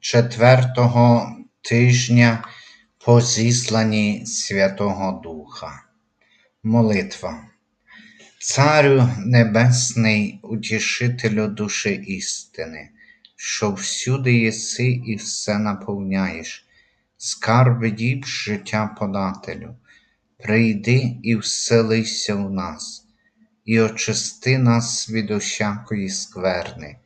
Четвертого тижня по зісланні Святого Духа. Молитва. Царю Небесний, утішителю душі істини, що всюди єси і все наповняєш, скарби діб життя подателю, прийди і вселися в нас, і очисти нас від усякої скверни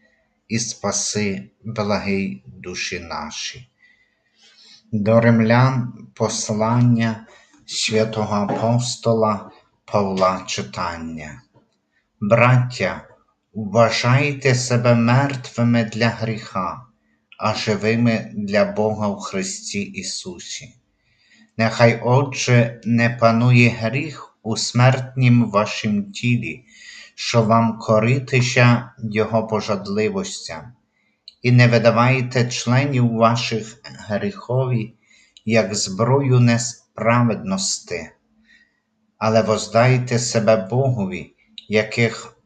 і спаси благий душі наші. До римлян послання святого апостола Павла читання. Браття, вважайте себе мертвими для гріха, а живими для Бога в Христі Ісусі. Нехай, Отже, не панує гріх у смертнім вашім тілі, що вам коритися Його пожадливостям, і не видавайте членів ваших гріхові, як зброю несправедності, але воздайте себе Богові, яких,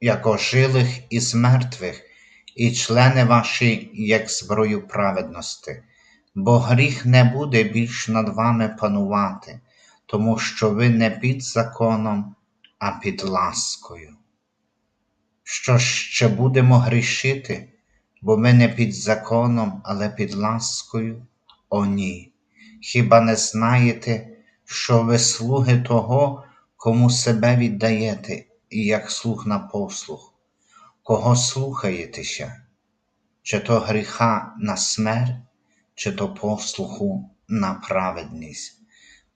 як ожилих із мертвих, і члени ваші, як зброю праведності, бо гріх не буде більш над вами панувати, тому що ви не під законом, а під ласкою. Що ще будемо грішити, бо ми не під законом, але під ласкою? О ні. Хіба не знаєте, що ви слуги того, кому себе віддаєте, і як слуг на послуг? Кого слухаєтеся? Чи то гріха на смерть, чи то послуху на праведність?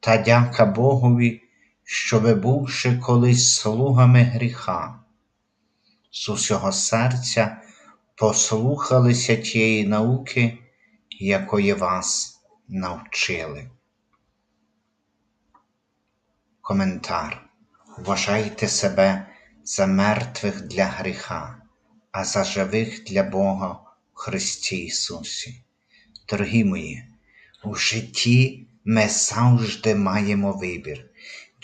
Та дяка Богові, що ви бувши колись слугами гріха, з усього серця послухалися тієї науки, якої вас навчили. Коментар. Вважайте себе за мертвих для гріха, а за живих для Бога в Христі Ісусі. Дорогі мої, у житті ми завжди маємо вибір,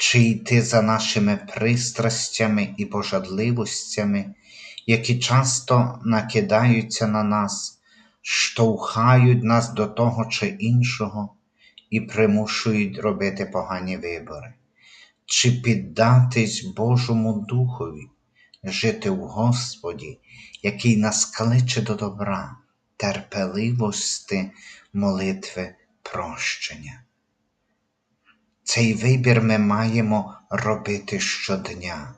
чи йти за нашими пристрастями і пожадливостями, які часто накидаються на нас, штовхають нас до того чи іншого і примушують робити погані вибори, чи піддатись Божому Духові, жити в Господі, який нас кличе до добра, терпеливості, молитви, прощення. Цей вибір ми маємо робити щодня.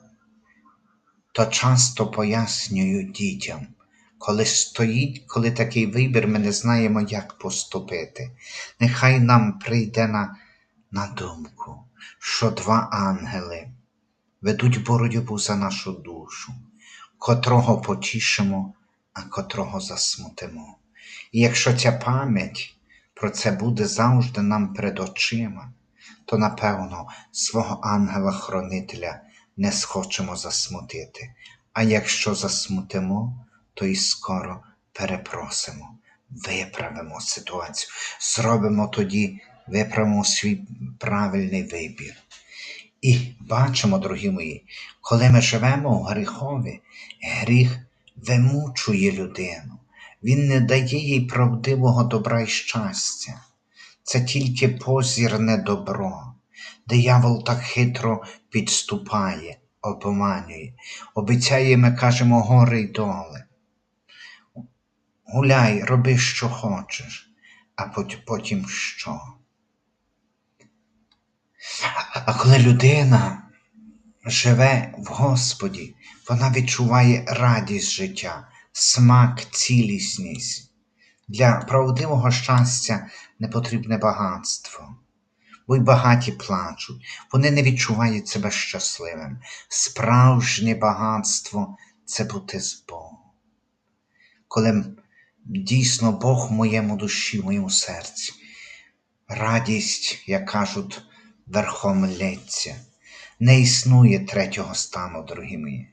То часто пояснюю дітям, коли стоїть, коли такий вибір, ми не знаємо, як поступити. Нехай нам прийде на, на думку, що два ангели ведуть боротьбу за нашу душу, котрого потішимо, а котрого засмутимо. І якщо ця пам'ять про це буде завжди нам перед очима, то напевно свого ангела-хронителя не схочемо засмутити, а якщо засмутимо, то і скоро перепросимо, виправимо ситуацію, зробимо тоді, виправимо свій правильний вибір. І бачимо, дорогі мої, коли ми живемо в гріхові, гріх вимучує людину, він не дає їй правдивого добра і щастя. Це тільки позірне добро. Диявол так хитро підступає, обманює, обіцяє, ми кажемо, гори й доли. Гуляй, роби, що хочеш, а потім що? А коли людина живе в Господі, вона відчуває радість життя, смак, цілісність. Для правдивого щастя не потрібне багатство, бо й багаті плачуть, вони не відчувають себе щасливим. Справжнє багатство це бути з Богом. Коли дійсно Бог в моєму душі, в моєму серці, радість, як кажуть, верхом не існує третього стану, дорогі мої.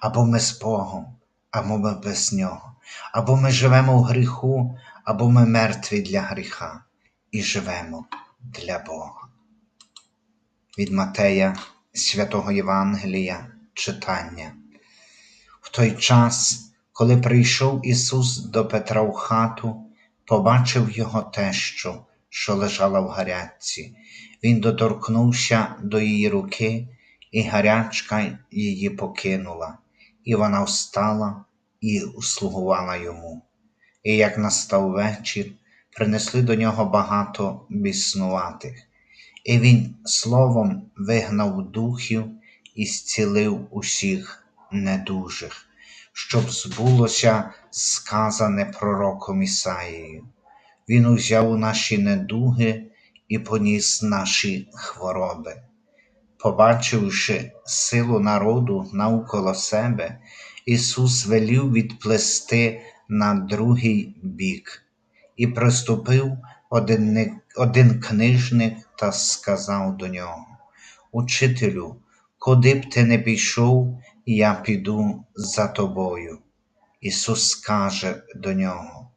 Або ми з Богом, або ми без Нього. Або ми живемо в гріху, або ми мертві для гріха і живемо для Бога. Від Матея Святого Євангелія читання. В той час Коли прийшов Ісус до Петра в хату, побачив його тещу, що лежала в гарячці. Він доторкнувся до її руки, і гарячка її покинула, і вона встала і услугувала йому. І як настав вечір, принесли до нього багато біснуватих, і він словом вигнав духів і зцілив усіх недужих, щоб збулося сказане пророком Ісаїєю. Він узяв наші недуги і поніс наші хвороби. Побачивши силу народу навколо себе, Ісус велів відплести на другий бік і приступив один, один книжник та сказав до нього: Учителю, куди б ти не пішов, я піду за тобою. Ісус каже до нього: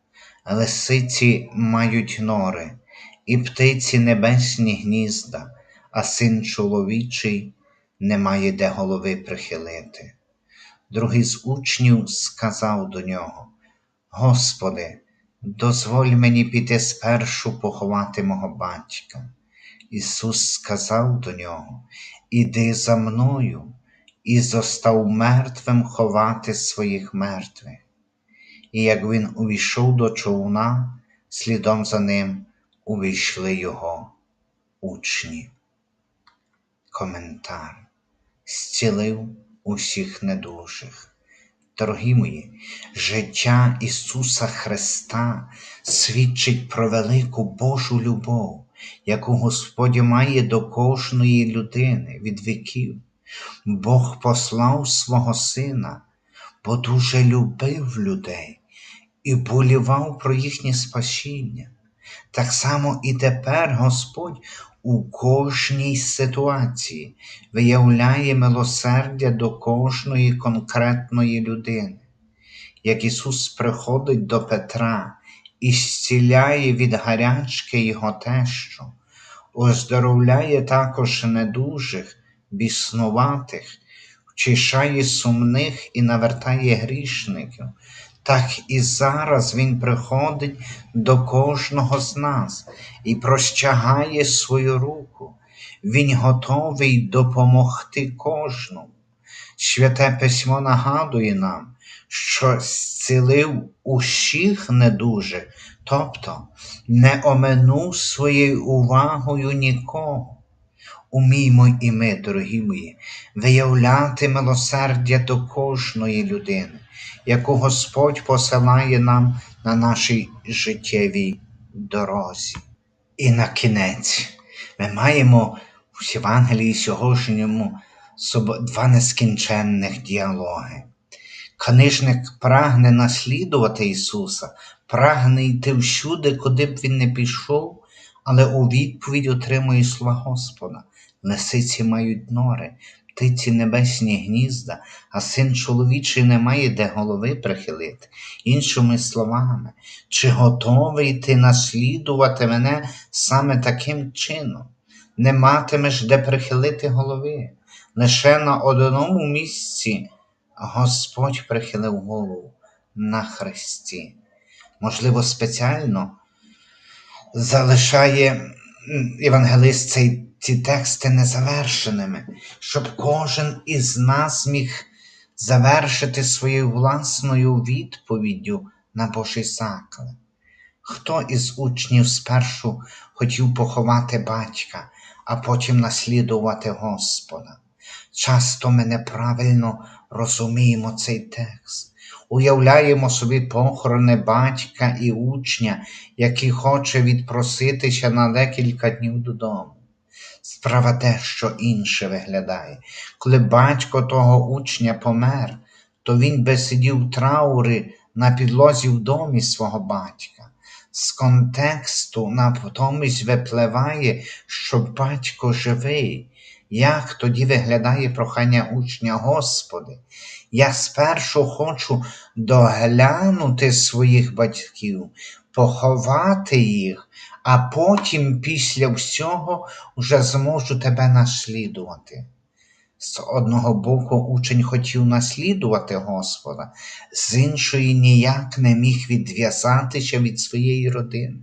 Лисиці мають нори, і птиці небесні гнізда, а син чоловічий не має де голови прихилити. Другий з учнів сказав до нього: Господи, дозволь мені піти спершу поховати мого батька. Ісус сказав до нього: Іди за мною, і зостав мертвим ховати своїх мертвих. І як він увійшов до човна, слідом за ним увійшли його учні. Коментар зцілив усіх недужих. Дорогі мої, життя Ісуса Христа свідчить про велику Божу любов, яку Господь має до кожної людини від віків. Бог послав свого Сина, бо дуже любив людей і болівав про їхнє спасіння. Так само і тепер Господь у кожній ситуації виявляє милосердя до кожної конкретної людини. Як Ісус приходить до Петра і зціляє від гарячки його тещу, оздоровляє також недужих, біснуватих, вчишає сумних і навертає грішників, так і зараз Він приходить до кожного з нас і простягає свою руку. Він готовий допомогти кожному. Святе письмо нагадує нам, що зцілив усіх недужих, тобто не оминув своєю увагою нікого. Уміймо і ми, дорогі мої, виявляти милосердя до кожної людини, яку Господь посилає нам на нашій життєвій дорозі. І на кінець ми маємо в Євангелії сьогоднішньому два нескінченних діалоги. Книжник прагне наслідувати Ісуса, прагне йти всюди, куди б він не пішов, але у відповідь отримує слова Господа. Лисиці мають нори, птиці небесні гнізда, а син чоловічий не має де голови прихилити. Іншими словами, чи готовий ти наслідувати мене саме таким чином? Не матимеш де прихилити голови. Лише на одному місці Господь прихилив голову на хресті. Можливо, спеціально залишає євангелист цей, ці тексти незавершеними, щоб кожен із нас міг завершити своєю власною відповіддю на Божий заклик. Хто із учнів спершу хотів поховати батька, а потім наслідувати Господа? Часто ми неправильно розуміємо цей текст, уявляємо собі похорони батька і учня, який хоче відпроситися на декілька днів додому. Справа дещо інше виглядає. Коли батько того учня помер, то він би сидів в траурі на підлозі в домі свого батька. З контексту натомість випливає, що батько живий. Як тоді виглядає прохання учня Господи? Я спершу хочу доглянути своїх батьків, поховати їх, а потім після всього вже зможу тебе наслідувати. З одного боку, учень хотів наслідувати Господа, з іншої ніяк не міг відв'язатися від своєї родини.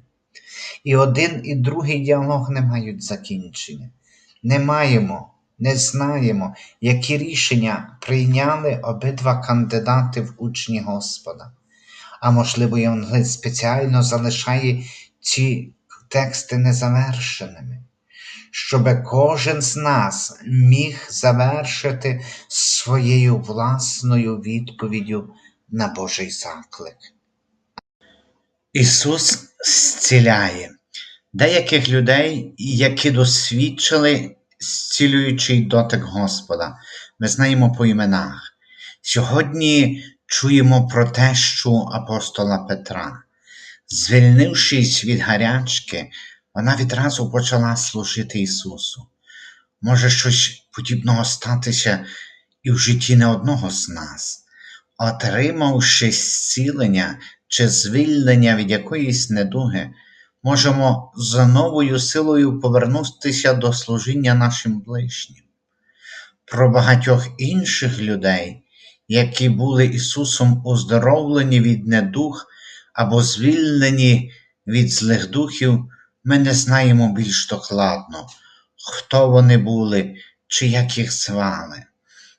І один і другий діалог не мають закінчення. Не маємо, не знаємо, які рішення прийняли обидва кандидати в учні Господа. А можливо, Євангелист спеціально залишає ці тексти незавершеними, щоб кожен з нас міг завершити своєю власною відповіддю на Божий заклик. Ісус зціляє деяких людей, які досвідчили зцілюючий дотик Господа. Ми знаємо по іменах. Сьогодні чуємо про тещу апостола Петра. Звільнившись від гарячки, вона відразу почала служити Ісусу. Може щось подібного статися і в житті не одного з нас, отримавши зцілення чи звільнення від якоїсь недуги, можемо за новою силою повернутися до служіння нашим ближнім. Про багатьох інших людей, які були Ісусом оздоровлені від недуг або звільнені від злих духів, ми не знаємо більш докладно, хто вони були чи як їх звали.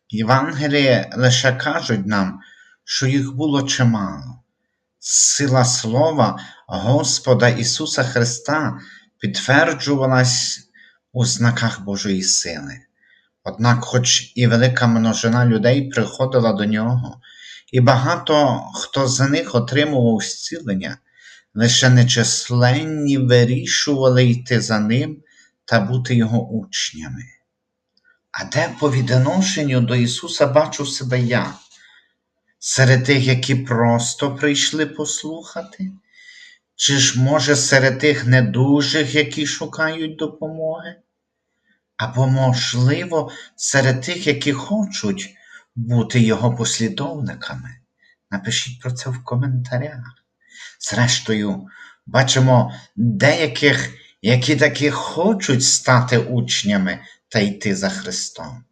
Євангелії лише кажуть нам, що їх було чимало. Сила слова Господа Ісуса Христа підтверджувалась у знаках Божої сили. Однак, хоч і велика множина людей приходила до нього, і багато хто з них отримував зцілення, лише нечисленні вирішували йти за ним та бути його учнями. А де по відношенню до Ісуса бачу себе я? Серед тих, які просто прийшли послухати? Чи ж, може, серед тих недужих, які шукають допомоги? Або, можливо, серед тих, які хочуть бути Його послідовниками? Напишіть про це в коментарях. Зрештою, бачимо деяких, які таки хочуть стати учнями та йти за Христом.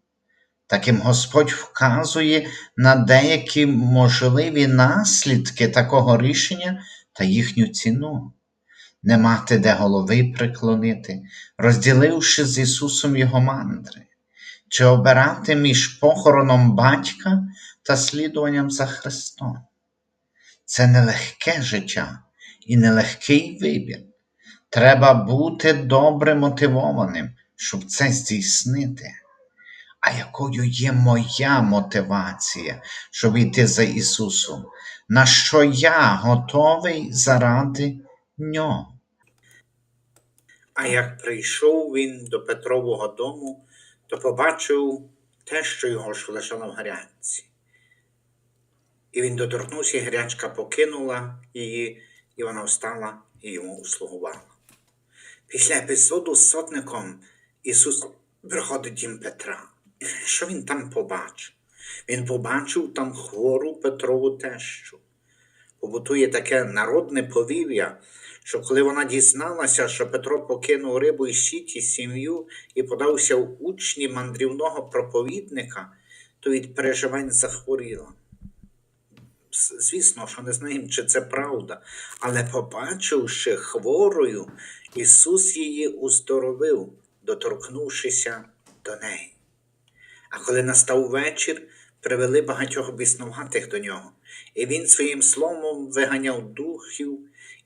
Таким Господь вказує на деякі можливі наслідки такого рішення та їхню ціну. Не мати де голови приклонити, розділивши з Ісусом Його мандри, чи обирати між похороном батька та слідуванням за Христом. Це нелегке життя і нелегкий вибір. Треба бути добре мотивованим, щоб це здійснити. А якою є моя мотивація, щоб йти за Ісусом? На що я готовий заради Нього? А як прийшов він до Петрового дому, то побачив те, що його ж лежало в гарячці. І він доторкнувся, і гарячка покинула її, і вона встала і йому услугувала. Після епізоду з сотником Ісус приходить дім Петра. Що він там побачив? Він побачив там хвору Петрову тещу. Побутує таке народне повір'я, що коли вона дізналася, що Петро покинув рибу і сіті сім'ю і подався в учні мандрівного проповідника, то від переживань захворіла. Звісно, що не знаємо, чи це правда, але побачивши хворою, Ісус її уздоровив, доторкнувшися до неї. А коли настав вечір, привели багатьох біснуватих до нього, і він своїм словом виганяв духів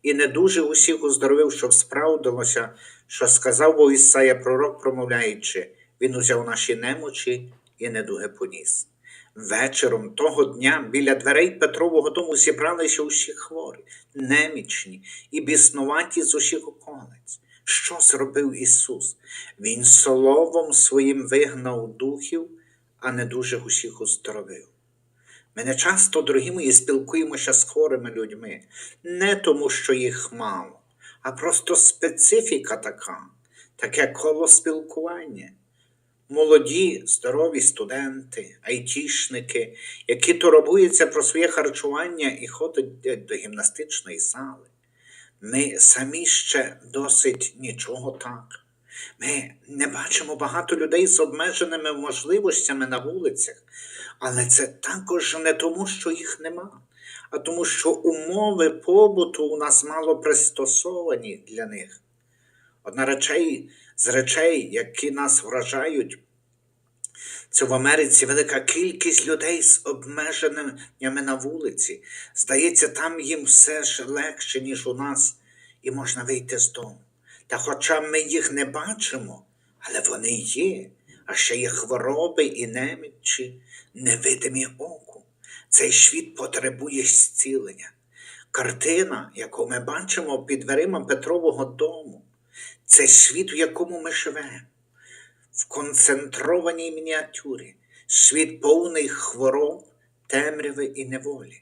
і не дуже усіх оздоровив, щоб справдилося, що сказав бо Ісая пророк, промовляючи, він узяв наші немочі і недуги поніс. Вечором того дня біля дверей Петрового дому зібралися усі хворі, немічні і біснуваті з усіх околиць. Що зробив Ісус? Він словом своїм вигнав духів, а не дуже усіх оздоровив. Ми не часто, дорогі мої, спілкуємося з хворими людьми, не тому, що їх мало, а просто специфіка така, таке коло спілкування. Молоді, здорові студенти, айтішники, які турбуються про своє харчування і ходять до гімнастичної зали. Ми самі ще досить нічого так. Ми не бачимо багато людей з обмеженими можливостями на вулицях, але це також не тому, що їх нема, а тому, що умови побуту у нас мало пристосовані для них. Одна речей з речей, які нас вражають, це в Америці велика кількість людей з обмеженнями на вулиці. Здається, там їм все ж легше, ніж у нас, і можна вийти з дому. Та хоча ми їх не бачимо, але вони є, а ще є хвороби і немічі, невидимі оку. Цей світ потребує зцілення. Картина, яку ми бачимо під дверима Петрового дому, це світ, в якому ми живемо в концентрованій мініатюрі, світ повний хвороб, темряви і неволі.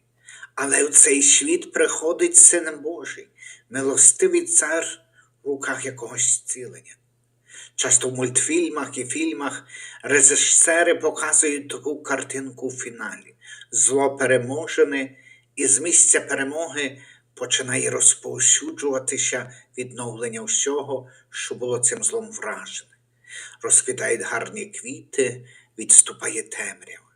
Але в цей світ приходить Син Божий, милостивий цар в руках якогось зцілення. Часто в мультфільмах і фільмах режисери показують таку картинку в фіналі. Зло переможене, і з місця перемоги починає розповсюджуватися відновлення всього, що було цим злом вражене розквітають гарні квіти, відступає темрява.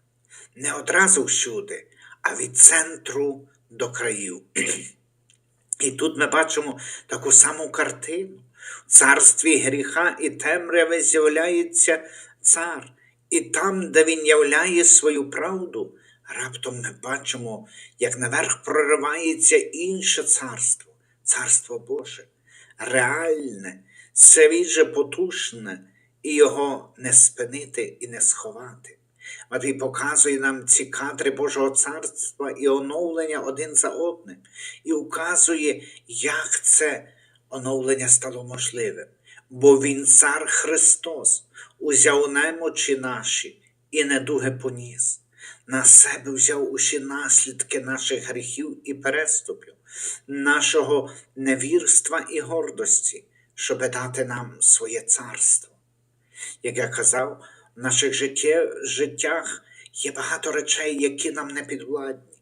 Не одразу всюди, а від центру до країв. І тут ми бачимо таку саму картину. В царстві гріха і темряви з'являється цар, і там, де він являє свою правду, раптом ми бачимо, як наверх проривається інше царство, царство Боже, реальне, свіже потужне, і його не спинити і не сховати. Матвій показує нам ці кадри Божого царства і оновлення один за одним, і указує, як це оновлення стало можливим. Бо Він, цар Христос, узяв немочі наші і недуги поніс. На себе взяв усі наслідки наших гріхів і переступів, нашого невірства і гордості, щоб дати нам своє царство. Як я казав, в наших життях є багато речей, які нам не підвладні.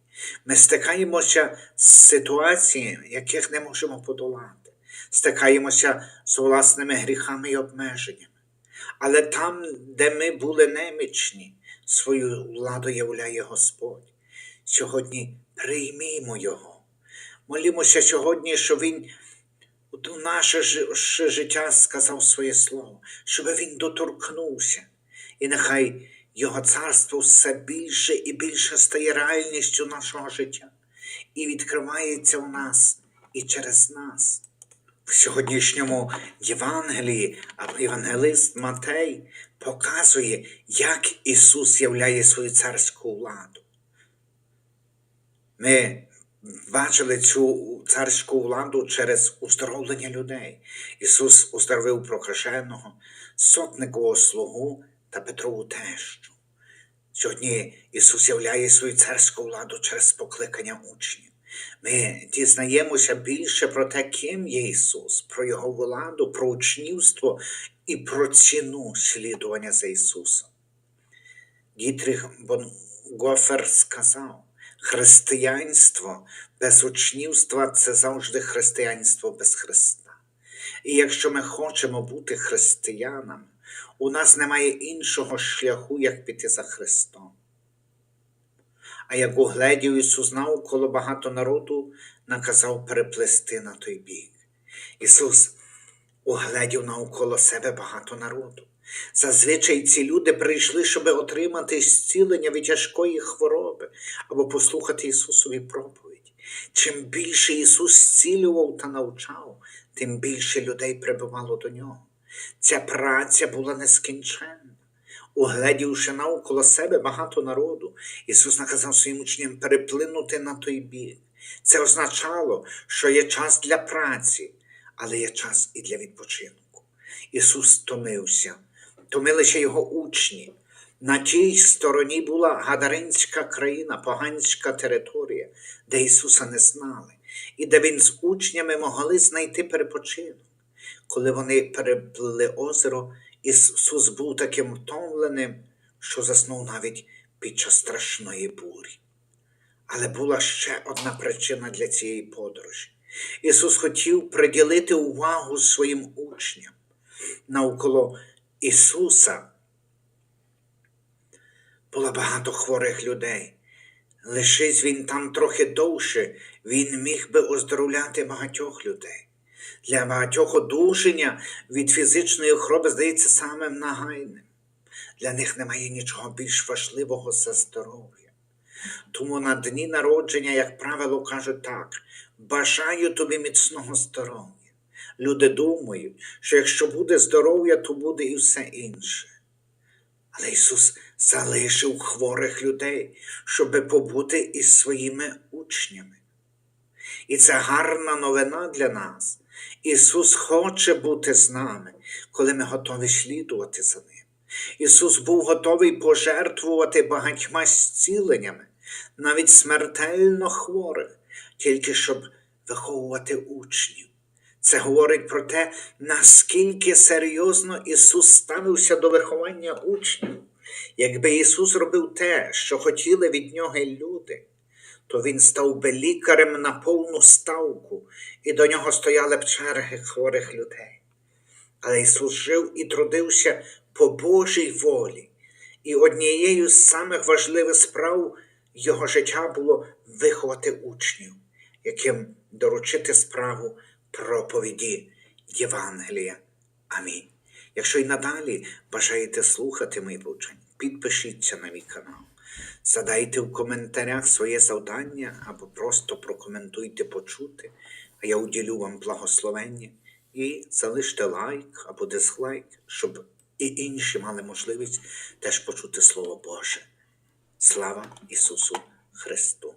Ми стикаємося з ситуаціями, яких не можемо подолати, стикаємося з власними гріхами і обмеженнями. Але там, де ми були немічні, свою владу являє Господь. Сьогодні приймімо Його. Молімося сьогодні, що Він у наше життя сказав своє слово, щоб він доторкнувся, і нехай Його царство все більше і більше стає реальністю нашого життя і відкривається у нас і через нас. В сьогоднішньому Євангелії Євангелист Матей показує, як Ісус являє свою царську владу. Ми бачили цю царську владу через уздоровлення людей. Ісус уздоровив прокаженого, сотникового слугу та Петрову тещу. Сьогодні Ісус являє свою царську владу через покликання учнів. Ми дізнаємося більше про те, ким є Ісус, про Його владу, про учнівство і про ціну слідування за Ісусом. Дітрих Бонгофер сказав, Християнство без учнівства це завжди християнство без Христа. І якщо ми хочемо бути християнами, у нас немає іншого шляху, як піти за Христом. А як угледів Ісус знав, коло багато народу наказав переплести на той бік. Ісус угледів навколо себе багато народу. Зазвичай ці люди прийшли, щоб отримати зцілення від тяжкої хвороби або послухати Ісусові проповідь. Чим більше Ісус зцілював та навчав, тим більше людей прибувало до нього. Ця праця була нескінченна. Угледівши навколо себе багато народу, Ісус наказав своїм учням переплинути на той бік. Це означало, що є час для праці, але є час і для відпочинку. Ісус стомився то ми лише його учні. На тій стороні була Гадаринська країна, поганська територія, де Ісуса не знали, і де Він з учнями могли знайти перепочинок. Коли вони переплили озеро, Ісус був таким втомленим, що заснув навіть під час страшної бурі. Але була ще одна причина для цієї подорожі. Ісус хотів приділити увагу своїм учням. навколо Ісуса було багато хворих людей. Лишись він там трохи довше, він міг би оздоровляти багатьох людей. Для багатьох одужання від фізичної хвороби здається самим нагайним. Для них немає нічого більш важливого за здоров'я. Тому на дні народження, як правило, кажуть так: бажаю тобі міцного здоров'я. Люди думають, що якщо буде здоров'я, то буде і все інше. Але Ісус залишив хворих людей, щоб побути із своїми учнями. І це гарна новина для нас. Ісус хоче бути з нами, коли ми готові слідувати за Ним. Ісус був готовий пожертвувати багатьма зціленнями, навіть смертельно хворих, тільки щоб виховувати учнів. Це говорить про те, наскільки серйозно Ісус ставився до виховання учнів. Якби Ісус робив те, що хотіли від нього люди, то Він став би лікарем на повну ставку, і до нього стояли б черги хворих людей. Але Ісус жив і трудився по Божій волі, і однією з самих важливих справ Його життя було виховати учнів, яким доручити справу проповіді Євангелія. Амінь. Якщо й надалі бажаєте слухати мої повчання, підпишіться на мій канал, задайте в коментарях своє завдання або просто прокоментуйте почути, а я уділю вам благословення і залиште лайк або дизлайк, щоб і інші мали можливість теж почути Слово Боже. Слава Ісусу Христу!